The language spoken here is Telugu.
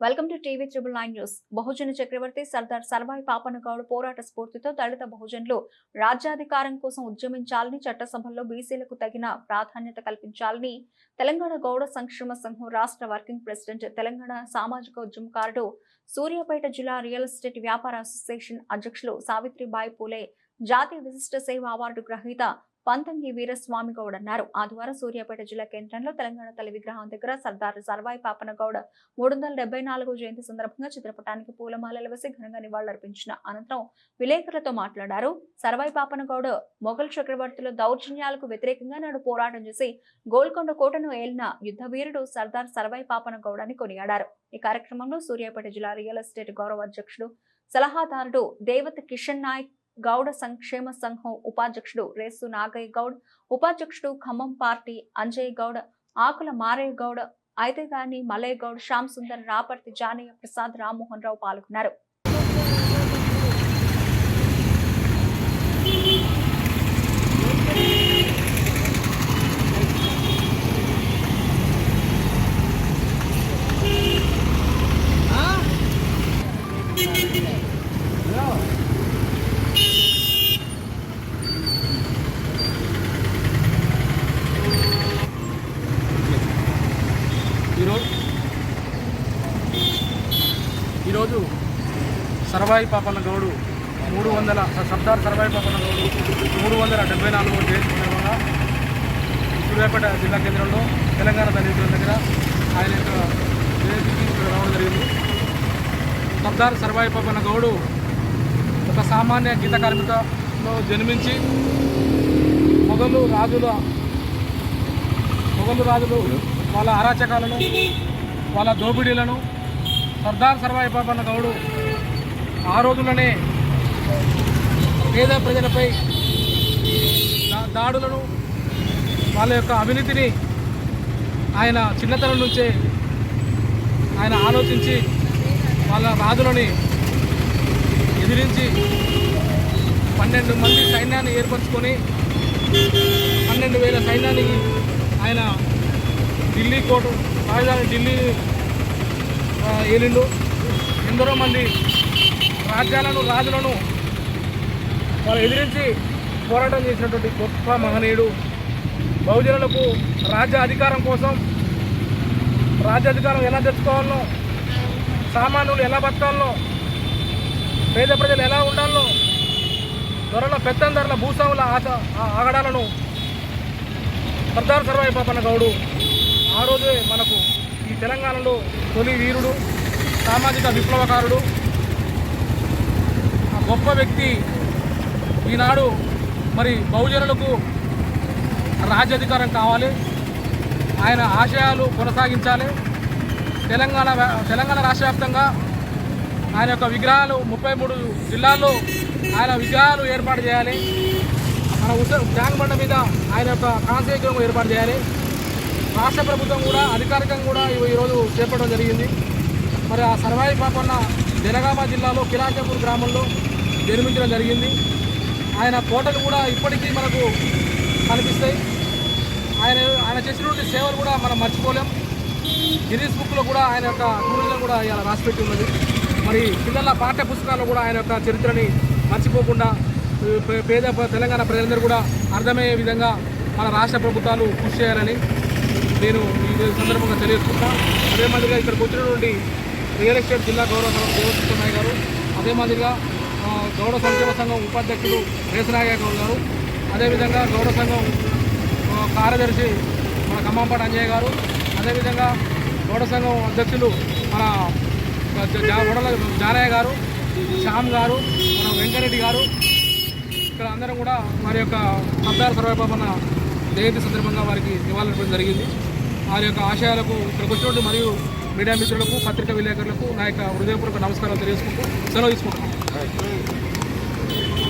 Welcome to TV triple nine news. బహుజన చక్రవర్తి సర్దార్ సర్వాయి పాపనగౌడ్ పోరాట స్ఫూర్తితో దళిత బహుజనులు రాజ్యాధికారం కోసం ఉద్యమించాలని చట్టసభల్లో బీసీలకు తగిన ప్రాధాన్యత కల్పించాలని తెలంగాణ గౌడ సంక్షేమ సంఘం రాష్ట్ర వర్కింగ్ ప్రెసిడెంట్ తెలంగాణ సామాజిక ఉద్యమకారుడు సూర్యాపేట జిల్లా రియల్ ఎస్టేట్ వ్యాపార అసోసియేషన్ అధ్యక్షులు సావిత్రిబాయి పూలే జాతీయ విశిష్ట సేవ అవార్డు గ్రహీత పంతంగి వీరస్వామి గౌడ్ అన్నారు. ఆదివారం సూర్యాపేట జిల్లా కేంద్రంలో తెలంగాణ తల్లి విగ్రహం దగ్గర సర్దార్ సర్వాయి పాపన గౌడ్ మూడు వందల డెబ్బై నాలుగు జయంతి సందర్భంగా చిత్రపటానికి పూలమాలలు వేసి ఘనంగా నివాళులర్పించిన అనంతరం విలేకరులతో మాట్లాడారు. సర్వాయి పాపన గౌడ్ మొఘల్ చక్రవర్తుల దౌర్జన్యాలకు వ్యతిరేకంగా నాడు పోరాటం చేసి గోల్కొండ కోటను ఏలిన యుద్ధ వీరుడు సర్దార్ సర్వాయి పాపన గౌడ్ అని కొనియాడారు. ఈ కార్యక్రమంలో సూర్యాపేట జిల్లా రియల్ ఎస్టేట్ గౌరవ అధ్యక్షుడు సలహాదారుడు దేవత్ కిషన్ నాయక్ గౌడ సంక్షేమ సంఘం ఉపాధ్యక్షుడు రేసు నాగయ్య గౌడ్ ఉపాధ్యక్షుడు ఖమ్మం పార్టీ అంజయ్ గౌడ్ ఆకుల మారయ్య గౌడ్ ఐతేగాని మలయ్య గౌడ్ శ్యామ్ సుందర్ రాపర్తి జానయ్య ప్రసాద్ రామ్మోహన్ రావు పాల్గొన్నారు Yeah ఈరోజు సర్వాయి పాపన్న గౌడు మూడు వందల సర్దార్ సర్వాయి పాపన్న గౌడు మూడు వందల డెబ్బై నాలుగు జయంతి సందర్భంగా సూర్యాపేట జిల్లా కేంద్రంలో తెలంగాణ దళితుల దగ్గర ఆయన యొక్క జయంతికి రావడం జరిగింది. సర్దార్ సర్వాయి పాపన్న గౌడు ఒక సామాన్య గీత కార్మికలో జన్మించి మొదలు రాజుల మొఘలు రాజులు వాళ్ళ అరాచకాలను వాళ్ళ దోపిడీలను సర్దార్ సర్వాయి పాపన్న గౌడు ఆ రోజులనే పేద ప్రజలపై దాడులను వాళ్ళ యొక్క అవినీతిని ఆయన చిన్నతనం నుంచే ఆయన ఆలోచించి వాళ్ళ రాజులని ఎదిరించి పన్నెండు మంది సైన్యాన్ని ఏర్పరచుకొని పన్నెండు వేల సైన్యాన్ని ఆయన ఢిల్లీ కోర్టు రాజధాని ఢిల్లీ ఏలిండు. ఎందరో మంది రాజ్యాలను రాజులను వాళ్ళు ఎదిరించి పోరాటం చేసినటువంటి గొప్ప మహనీయుడు. బహుజనులకు రాజ్య అధికారం కోసం రాజ్యాధికారం ఎలా తెచ్చుకోవాలనో సామాన్యులు ఎలా బతకాలనో పేద ప్రజలు ఎలా ఉండాలనో ధరల పెత్తందరుల భూస్వాముల ఆశ ఆగడాలను సర్దార్ సర్వాయి పాపన్న గౌడు ఆ రోజే మనకు ఈ తెలంగాణలో తొలి వీరుడు సామాజిక విప్లవకారుడు గొప్ప వ్యక్తి ఈనాడు మరి బహుజనులకు రాజ్యాధికారం కావాలి. ఆయన ఆశయాలు కొనసాగించాలి. తెలంగాణ తెలంగాణ రాష్ట్ర వ్యాప్తంగా ఆయన యొక్క విగ్రహాలు ముప్పై మూడు జిల్లాల్లో ఆయన విగ్రహాలు ఏర్పాటు చేయాలి. మన ఉస ట్యాంక్ బండ మీద ఆయన యొక్క కాంస్య ఏర్పాటు చేయాలి. రాష్ట్ర ప్రభుత్వం కూడా అధికారికంగా కూడా ఈ- ఈరోజు చేపట్టడం జరిగింది. మరి ఆ సర్వాయి పాపన్న జనగామ జిల్లాలో కిలాచపూర్ గ్రామంలో నిర్మించడం జరిగింది. ఆయన కోటలు కూడా ఇప్పటికీ మనకు కనిపిస్తాయి. ఆయన ఆయన చేసినటువంటి సేవలు కూడా మనం మర్చిపోలేం. గిరీస్ బుక్లో కూడా ఆయన యొక్క టూరిజం కూడా ఇలా రాసిపెట్టి ఉన్నది. మరి పిల్లల పాఠ్య పుస్తకాల్లో కూడా ఆయన యొక్క చరిత్రని మర్చిపోకుండా పేద తెలంగాణ ప్రజలందరూ కూడా అర్థమయ్యే విధంగా మన రాష్ట్ర ప్రభుత్వాలు కృషి చేయాలని నేను ఈ సందర్భంగా తెలియజేసుకుంటా. అదే మాదిరిగా ఇక్కడికి వచ్చినటువంటి రియల్ ఎస్టేట్ జిల్లా గౌరవ దేవకృష్ణయ్య గారు అదే మాదిరిగా గౌడ సంక్షేమ సంఘం ఉపాధ్యక్షుడు రేసనాగయ్య గారు. అదేవిధంగా గౌడ సంఘం కార్యదర్శి మన ఖమ్మంపాటి అంజయ్య గారు. అదేవిధంగా గౌడ సంఘం అధ్యక్షులు మన జ- జానయ్య గారు శ్యామ్ గారు మన వెంకరెడ్డి గారు. ఇక్కడ అందరం కూడా వారి యొక్క సర్దార్ సర్వైపాపన్న జయంతి సందర్భంగా వారికి నివాళులు జరిగింది. వారి యొక్క ఆశయాలకు ఇక్కడికి వచ్చినట్టు మరియు మీడియా మిత్రులకు పత్రికా విలేకరులకు నా యొక్క హృదయపూర్వక నమస్కారాలు తెలియజేసుకుంటూ సెలవు తీసుకుంటున్నాను